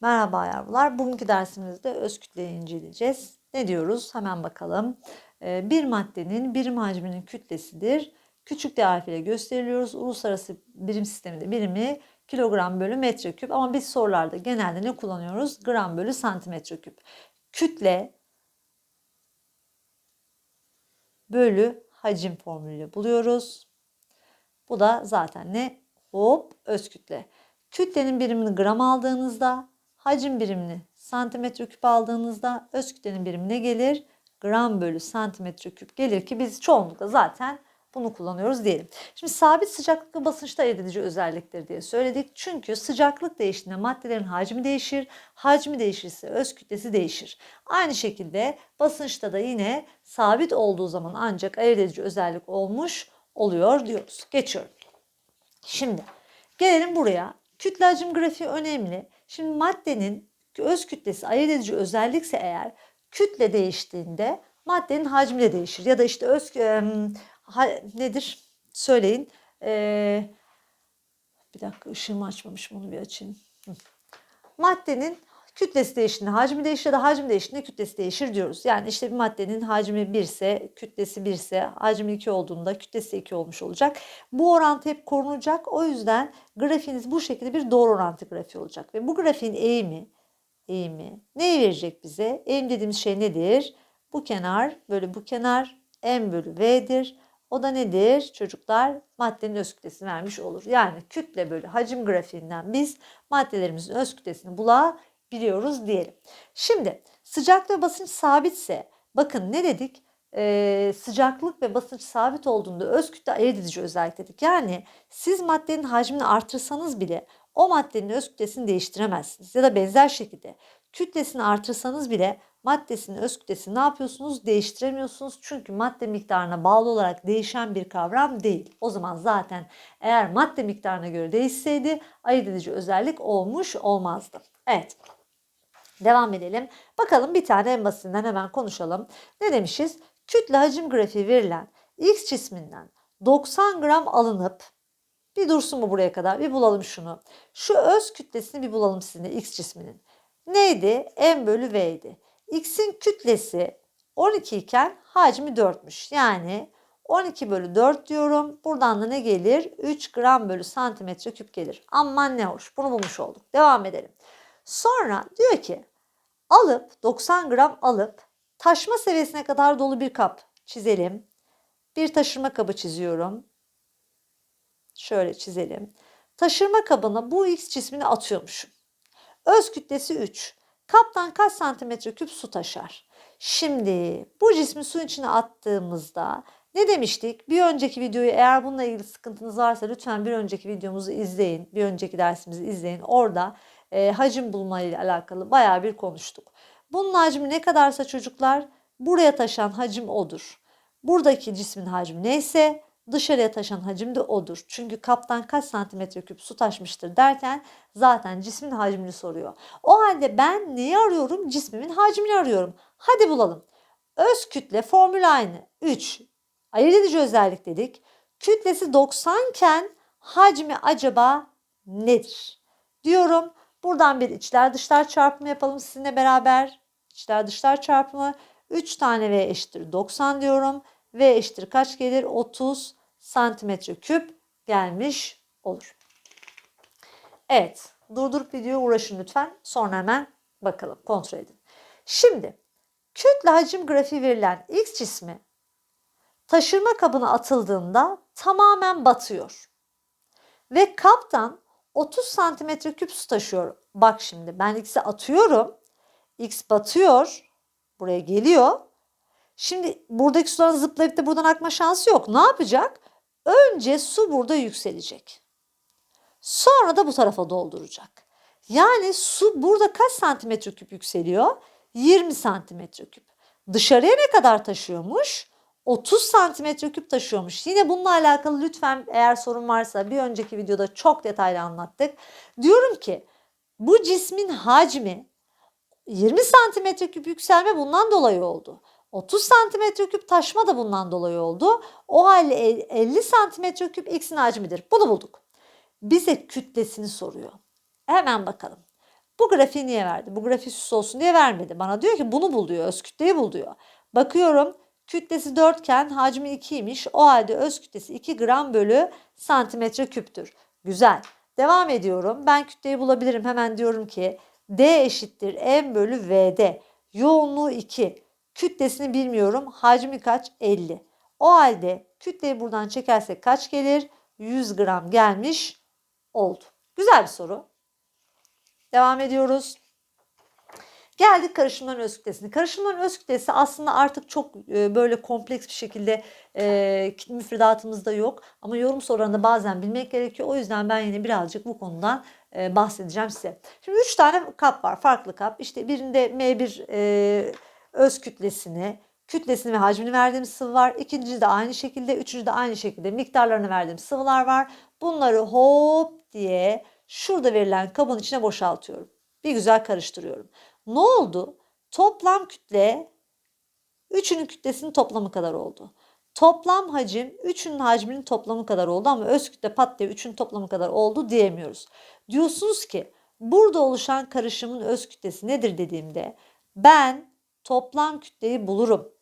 Merhaba yavrular. Bugünkü dersimizde öz kütleyi inceleyeceğiz. Ne diyoruz? Hemen bakalım. Ee, Bir maddenin birim hacminin kütlesidir. Küçük D harfiyle gösteriliyoruz. Uluslararası birim sisteminde birimi kilogram bölü metreküp ama biz sorularda genelde ne kullanıyoruz? Gram bölü santimetre küp. Kütle bölü hacim formülüyle buluyoruz. Bu da zaten ne? Hop öz kütle. Kütlenin birimini gram aldığınızda, hacim birimini santimetre küp aldığınızda öz kütlenin birimi ne gelir? Gram bölü santimetre küp gelir ki biz çoğunlukla zaten bunu kullanıyoruz diyelim. Şimdi sabit sıcaklık ve basınçta ayırt edici özelliktir diye söyledik. Çünkü sıcaklık değiştiğinde maddelerin hacmi değişir. Hacmi değişirse öz kütlesi değişir. Aynı şekilde basınçta da yine sabit olduğu zaman ancak ayırt edici özellik olmuş oluyor diyoruz. Geçiyorum. Şimdi gelelim buraya. Kütle hacim grafiği önemli. Şimdi maddenin öz kütlesi ayırt edici özellikse eğer kütle değiştiğinde maddenin hacmi de değişir. Ya da işte öz e, ha, nedir? Söyleyin. E, bir dakika ışığımı açmamışım onu bir açayım. Hı. Maddenin kütlesi değiştiğinde hacmi değişir ya hacmi değiştiğinde kütlesi değişir diyoruz. Yani işte bir maddenin hacmi 1 ise kütlesi 1 ise hacmi 2 olduğunda kütlesi 2 olmuş olacak. Bu orantı hep korunacak. O yüzden grafiğiniz bu şekilde bir doğru orantı grafiği olacak. Ve bu grafiğin eğimi eğimi neyi verecek bize? Eğim dediğimiz şey nedir? Bu kenar bölü bu kenar m bölü v'dir. O da nedir çocuklar? Maddenin öz kütlesini vermiş olur. Yani kütle bölü hacim grafiğinden biz maddelerimizin öz kütlesini bulabiliyoruz diyelim. Şimdi sıcaklık ve basınç sabitse bakın ne dedik? Ee, sıcaklık ve basınç sabit olduğunda öz kütle ayırt edici özellik dedik. Yani siz maddenin hacmini artırsanız bile o maddenin öz kütlesini değiştiremezsiniz. Ya da benzer şekilde kütlesini artırsanız bile maddesinin öz kütlesini ne yapıyorsunuz? Değiştiremiyorsunuz. Çünkü madde miktarına bağlı olarak değişen bir kavram değil. O zaman zaten eğer madde miktarına göre değişseydi ayırt edici özellik olmuş olmazdı. Evet. Devam edelim. Bakalım bir tane en basitinden hemen konuşalım. Ne demişiz? Kütle hacim grafiği verilen X cisminden 90 gram alınıp bir dursun mu buraya kadar? Bir bulalım şunu. Şu öz kütlesini bir bulalım sizinle X cisminin. Neydi? M bölü V'ydi. X'in kütlesi 12 iken hacmi 4'müş. Yani 12 bölü 4 diyorum. Buradan da ne gelir? 3 gram bölü santimetre küp gelir. Aman ne hoş. Bunu bulmuş olduk. Devam edelim. Sonra diyor ki alıp 90 gram alıp taşma seviyesine kadar dolu bir kap çizelim. Bir taşırma kabı çiziyorum. Şöyle çizelim. Taşırma kabına bu X cismini atıyormuşum. Öz kütlesi 3. Kaptan kaç santimetre küp su taşır? Şimdi bu cismi suyun içine attığımızda ne demiştik? Bir önceki videoyu eğer bununla ilgili sıkıntınız varsa lütfen bir önceki videomuzu izleyin. Bir önceki dersimizi izleyin. Orada e, hacim bulma ile alakalı baya bir konuştuk. Bunun hacmi ne kadarsa çocuklar buraya taşan hacim odur. Buradaki cismin hacmi neyse dışarıya taşan hacim de odur. Çünkü kaptan kaç santimetre küp su taşmıştır derken zaten cismin hacmini soruyor. O halde ben neyi arıyorum? Cismimin hacmini arıyorum. Hadi bulalım. Öz kütle formülü aynı. 3. Ayırt edici özellik dedik. Kütlesi 90 iken hacmi acaba nedir? Diyorum. Buradan bir içler dışlar çarpımı yapalım sizinle beraber. İçler dışlar çarpımı 3 tane V eşittir 90 diyorum. V eşittir kaç gelir? 30 santimetre küp gelmiş olur. Evet durdurup videoya uğraşın lütfen. Sonra hemen bakalım kontrol edin. Şimdi kütle hacim grafiği verilen X cismi taşırma kabına atıldığında tamamen batıyor. Ve kaptan 30 santimetre küp su taşıyor. Bak şimdi ben X'i atıyorum. X batıyor. Buraya geliyor. Şimdi buradaki suların zıplayıp da buradan akma şansı yok. Ne yapacak? Önce su burada yükselecek. Sonra da bu tarafa dolduracak. Yani su burada kaç santimetre küp yükseliyor? 20 santimetre küp. Dışarıya ne kadar taşıyormuş? 30 santimetre küp taşıyormuş. Yine bununla alakalı lütfen eğer sorun varsa bir önceki videoda çok detaylı anlattık. Diyorum ki bu cismin hacmi 20 santimetre küp yükselme bundan dolayı oldu. 30 santimetre küp taşma da bundan dolayı oldu. O halde 50 santimetre küp x'in hacmidir. Bunu bulduk. Bize kütlesini soruyor. Hemen bakalım. Bu grafiği niye verdi? Bu grafiği süs olsun diye vermedi. Bana diyor ki bunu bul diyor. Öz kütleyi bul diyor. Bakıyorum kütlesi 4 iken hacmi 2'ymiş. O halde öz kütlesi 2 gram bölü santimetre küptür. Güzel. Devam ediyorum. Ben kütleyi bulabilirim. Hemen diyorum ki D eşittir M bölü V'de. Yoğunluğu 2. Kütlesini bilmiyorum. Hacmi kaç? 50. O halde kütleyi buradan çekersek kaç gelir? 100 gram gelmiş oldu. Güzel bir soru. Devam ediyoruz. Geldik karışımların öz kütlesine. Karışımların öz kütlesi aslında artık çok e, böyle kompleks bir şekilde e, müfredatımızda yok. Ama yorum sorularında bazen bilmek gerekiyor. O yüzden ben yine birazcık bu konudan e, bahsedeceğim size. Şimdi 3 tane kap var. Farklı kap. İşte birinde M1 e, öz kütlesini, kütlesini ve hacmini verdiğimiz sıvı var. İkinci de aynı şekilde, üçüncü de aynı şekilde miktarlarını verdiğimiz sıvılar var. Bunları hop diye şurada verilen kabın içine boşaltıyorum. Bir güzel karıştırıyorum. Ne oldu? Toplam kütle üçünün kütlesinin toplamı kadar oldu. Toplam hacim üçünün hacminin toplamı kadar oldu ama öz kütle pat diye üçünün toplamı kadar oldu diyemiyoruz. Diyorsunuz ki burada oluşan karışımın öz kütlesi nedir dediğimde ben toplam kütleyi bulurum.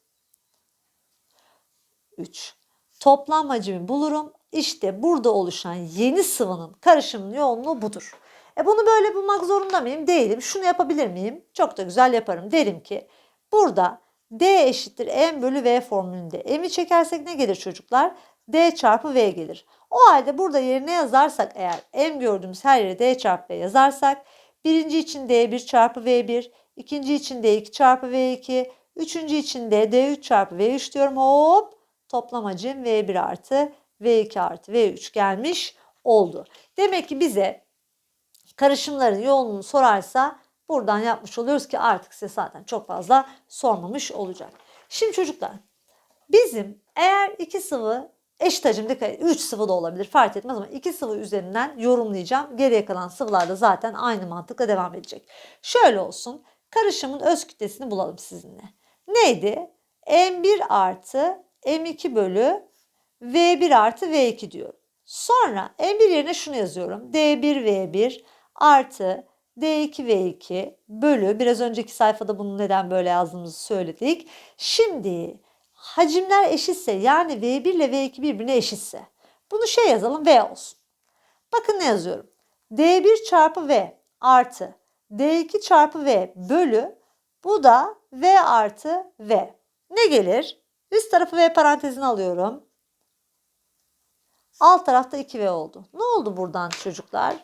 3. Toplam hacmi bulurum. İşte burada oluşan yeni sıvının karışımın yoğunluğu budur. E bunu böyle bulmak zorunda mıyım? Değilim. Şunu yapabilir miyim? Çok da güzel yaparım. Derim ki burada D eşittir M bölü V formülünde. M'i çekersek ne gelir çocuklar? D çarpı V gelir. O halde burada yerine yazarsak eğer M gördüğümüz her yere D çarpı V yazarsak birinci için D1 çarpı V1, ikinci için D2 çarpı V2, üçüncü için de D3 çarpı V3 diyorum. Hop toplam hacim V1 artı V2 artı V3 gelmiş oldu. Demek ki bize karışımların yoğunluğunu sorarsa buradan yapmış oluyoruz ki artık size zaten çok fazla sormamış olacak. Şimdi çocuklar bizim eğer iki sıvı eşit hacimde 3 sıvı da olabilir fark etmez ama iki sıvı üzerinden yorumlayacağım. Geriye kalan sıvılar da zaten aynı mantıkla devam edecek. Şöyle olsun karışımın öz kütlesini bulalım sizinle. Neydi? M1 artı M2 bölü V1 artı V2 diyorum. Sonra M1 yerine şunu yazıyorum. D1V1 artı D2V2 bölü biraz önceki sayfada bunu neden böyle yazdığımızı söyledik. Şimdi hacimler eşitse yani V1 ile V2 birbirine eşitse bunu şey yazalım V olsun. Bakın ne yazıyorum. D1 çarpı V artı D2 çarpı V bölü bu da V artı V. Ne gelir? Üst tarafı V parantezine alıyorum. Alt tarafta 2V oldu. Ne oldu buradan çocuklar?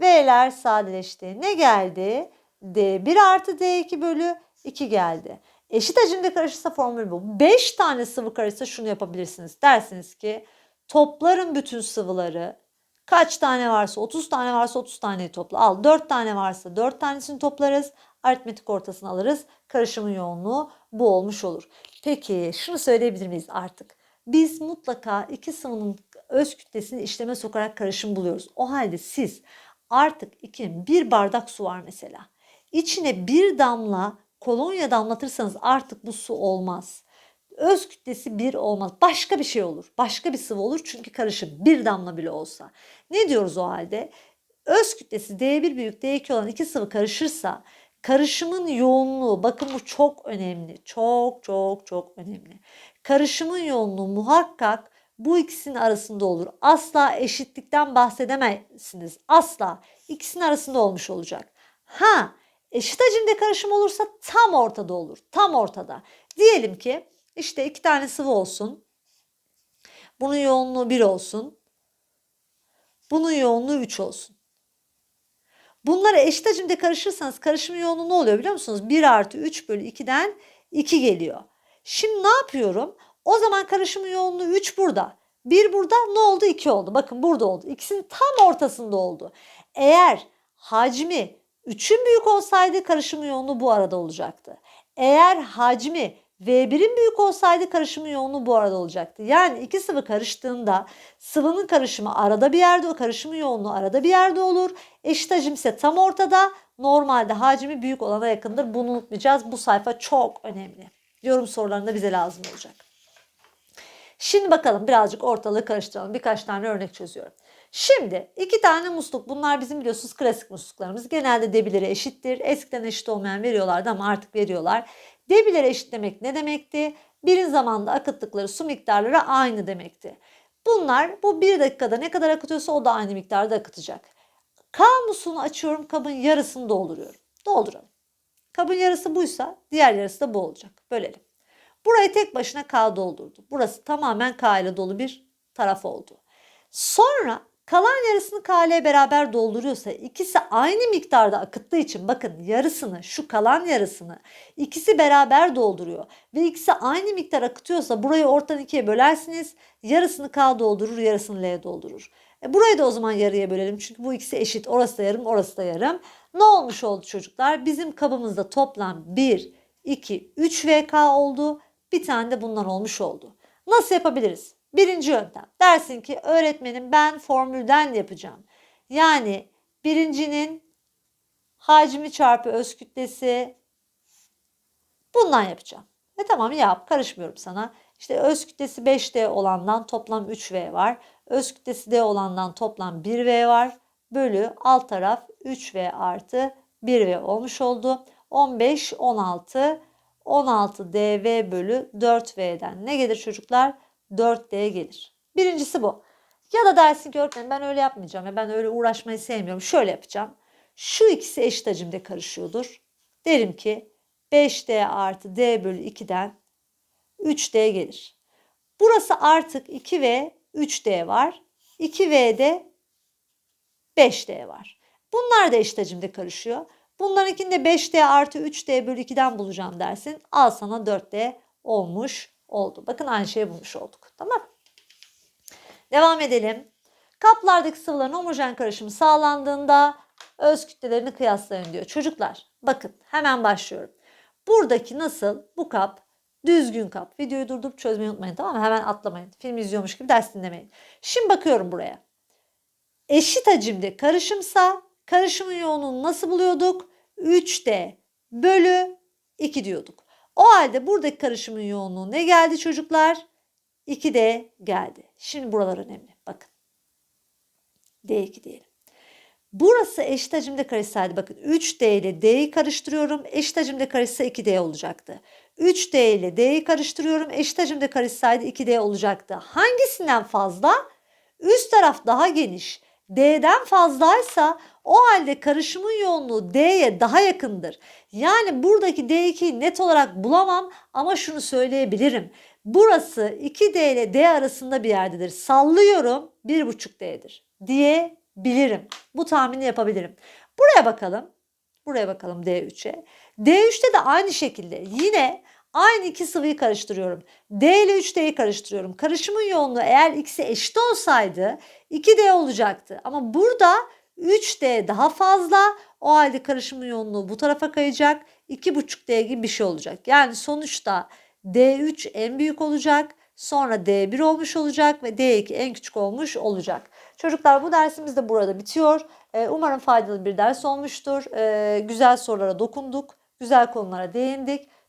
V'ler sadeleşti. Ne geldi? D1 artı D2 bölü 2 geldi. Eşit hacimde karışırsa formül bu. 5 tane sıvı karışsa şunu yapabilirsiniz. Dersiniz ki toplarım bütün sıvıları. Kaç tane varsa 30 tane varsa 30 taneyi topla. Al 4 tane varsa 4 tanesini toplarız. Aritmetik ortasını alırız. Karışımın yoğunluğu bu olmuş olur. Peki şunu söyleyebilir miyiz artık? Biz mutlaka iki sıvının öz kütlesini işleme sokarak karışım buluyoruz. O halde siz artık iki bir bardak su var mesela. İçine bir damla kolonya damlatırsanız artık bu su olmaz. Öz kütlesi bir olmaz. Başka bir şey olur. Başka bir sıvı olur çünkü karışım bir damla bile olsa. Ne diyoruz o halde? Öz kütlesi D1 büyük D2 olan iki sıvı karışırsa karışımın yoğunluğu bakın bu çok önemli. Çok çok çok önemli. Karışımın yoğunluğu muhakkak bu ikisinin arasında olur. Asla eşitlikten bahsedemezsiniz. Asla ikisinin arasında olmuş olacak. Ha eşit hacimde karışım olursa tam ortada olur. Tam ortada. Diyelim ki işte iki tane sıvı olsun. Bunun yoğunluğu 1 olsun. Bunun yoğunluğu 3 olsun. Bunları eşit hacimde karışırsanız karışımın yoğunluğu ne oluyor biliyor musunuz? 1 artı 3 bölü 2'den 2 geliyor. Şimdi ne yapıyorum? O zaman karışımın yoğunluğu 3 burada. 1 burada ne oldu? 2 oldu. Bakın burada oldu. İkisinin tam ortasında oldu. Eğer hacmi 3'ün büyük olsaydı karışımın yoğunluğu bu arada olacaktı. Eğer hacmi V1'in büyük olsaydı karışımın yoğunluğu bu arada olacaktı. Yani iki sıvı karıştığında sıvının karışımı arada bir yerde, o karışımın yoğunluğu arada bir yerde olur. Eşit hacim ise tam ortada. Normalde hacmi büyük olana yakındır. Bunu unutmayacağız. Bu sayfa çok önemli. Yorum sorularında bize lazım olacak. Şimdi bakalım birazcık ortalığı karıştıralım. Birkaç tane örnek çözüyorum. Şimdi iki tane musluk. Bunlar bizim biliyorsunuz klasik musluklarımız. Genelde debileri eşittir. Eskiden eşit olmayan veriyorlardı ama artık veriyorlar. Debileri eşit demek ne demekti? Birin zamanda akıttıkları su miktarları aynı demekti. Bunlar bu bir dakikada ne kadar akıtıyorsa o da aynı miktarda akıtacak. K musluğunu açıyorum kabın yarısını dolduruyorum. Dolduralım. Kabın yarısı buysa diğer yarısı da bu olacak. Bölelim. Burayı tek başına K doldurdu. Burası tamamen K ile dolu bir taraf oldu. Sonra kalan yarısını K ile beraber dolduruyorsa ikisi aynı miktarda akıttığı için bakın yarısını şu kalan yarısını ikisi beraber dolduruyor ve ikisi aynı miktar akıtıyorsa burayı ortadan ikiye bölersiniz. Yarısını K doldurur yarısını L doldurur. E burayı da o zaman yarıya bölelim çünkü bu ikisi eşit. Orası da yarım orası da yarım. Ne olmuş oldu çocuklar? Bizim kabımızda toplam 1, 2, 3 VK oldu. Bir tane de bundan olmuş oldu. Nasıl yapabiliriz? Birinci yöntem. Dersin ki öğretmenim ben formülden yapacağım. Yani birincinin hacmi çarpı öz kütlesi bundan yapacağım. E tamam yap karışmıyorum sana. İşte öz kütlesi 5D olandan toplam 3V var. Öz kütlesi D olandan toplam 1V var. Bölü alt taraf 3V artı 1V olmuş oldu. 15, 16, 16 dv bölü 4v'den ne gelir çocuklar? 4d gelir. Birincisi bu. Ya da dersin ki öğretmenim ben öyle yapmayacağım ya ben öyle uğraşmayı sevmiyorum. Şöyle yapacağım. Şu ikisi eşit hacimde karışıyordur. Derim ki 5d artı d bölü 2'den 3d gelir. Burası artık 2v 3d var. 2v'de 5d var. Bunlar da eşit hacimde karışıyor. Bunlarınkini de 5D artı 3D bölü 2'den bulacağım dersin. Al sana 4D olmuş oldu. Bakın aynı şeyi bulmuş olduk. Tamam. Devam edelim. Kaplardaki sıvıların homojen karışımı sağlandığında öz kütlelerini kıyaslayın diyor. Çocuklar bakın hemen başlıyorum. Buradaki nasıl bu kap düzgün kap. Videoyu durdurup çözmeyi unutmayın tamam mı? Hemen atlamayın. Film izliyormuş gibi ders dinlemeyin. Şimdi bakıyorum buraya. Eşit hacimde karışımsa Karışımın yoğunluğunu nasıl buluyorduk? 3D bölü 2 diyorduk. O halde buradaki karışımın yoğunluğu ne geldi çocuklar? 2D geldi. Şimdi buralar önemli. Bakın. D2 diyelim. Burası eşit hacimde karışsaydı bakın 3D ile D'yi karıştırıyorum. Eşit hacimde karışsa 2D olacaktı. 3D ile D'yi karıştırıyorum. Eşit hacimde karışsaydı 2D olacaktı. Hangisinden fazla? Üst taraf daha geniş. D'den fazlaysa o halde karışımın yoğunluğu D'ye daha yakındır. Yani buradaki D2'yi net olarak bulamam ama şunu söyleyebilirim. Burası 2D ile D arasında bir yerdedir. Sallıyorum 1,5D'dir diyebilirim. Bu tahmini yapabilirim. Buraya bakalım. Buraya bakalım D3'e. D3'te de aynı şekilde yine aynı iki sıvıyı karıştırıyorum. D ile 3D'yi karıştırıyorum. Karışımın yoğunluğu eğer ikisi eşit olsaydı 2D olacaktı. Ama burada 3D daha fazla. O halde karışımın yoğunluğu bu tarafa kayacak. 2,5D gibi bir şey olacak. Yani sonuçta D3 en büyük olacak. Sonra D1 olmuş olacak ve D2 en küçük olmuş olacak. Çocuklar bu dersimiz de burada bitiyor. Ee, umarım faydalı bir ders olmuştur. Ee, güzel sorulara dokunduk. Güzel konulara değindik.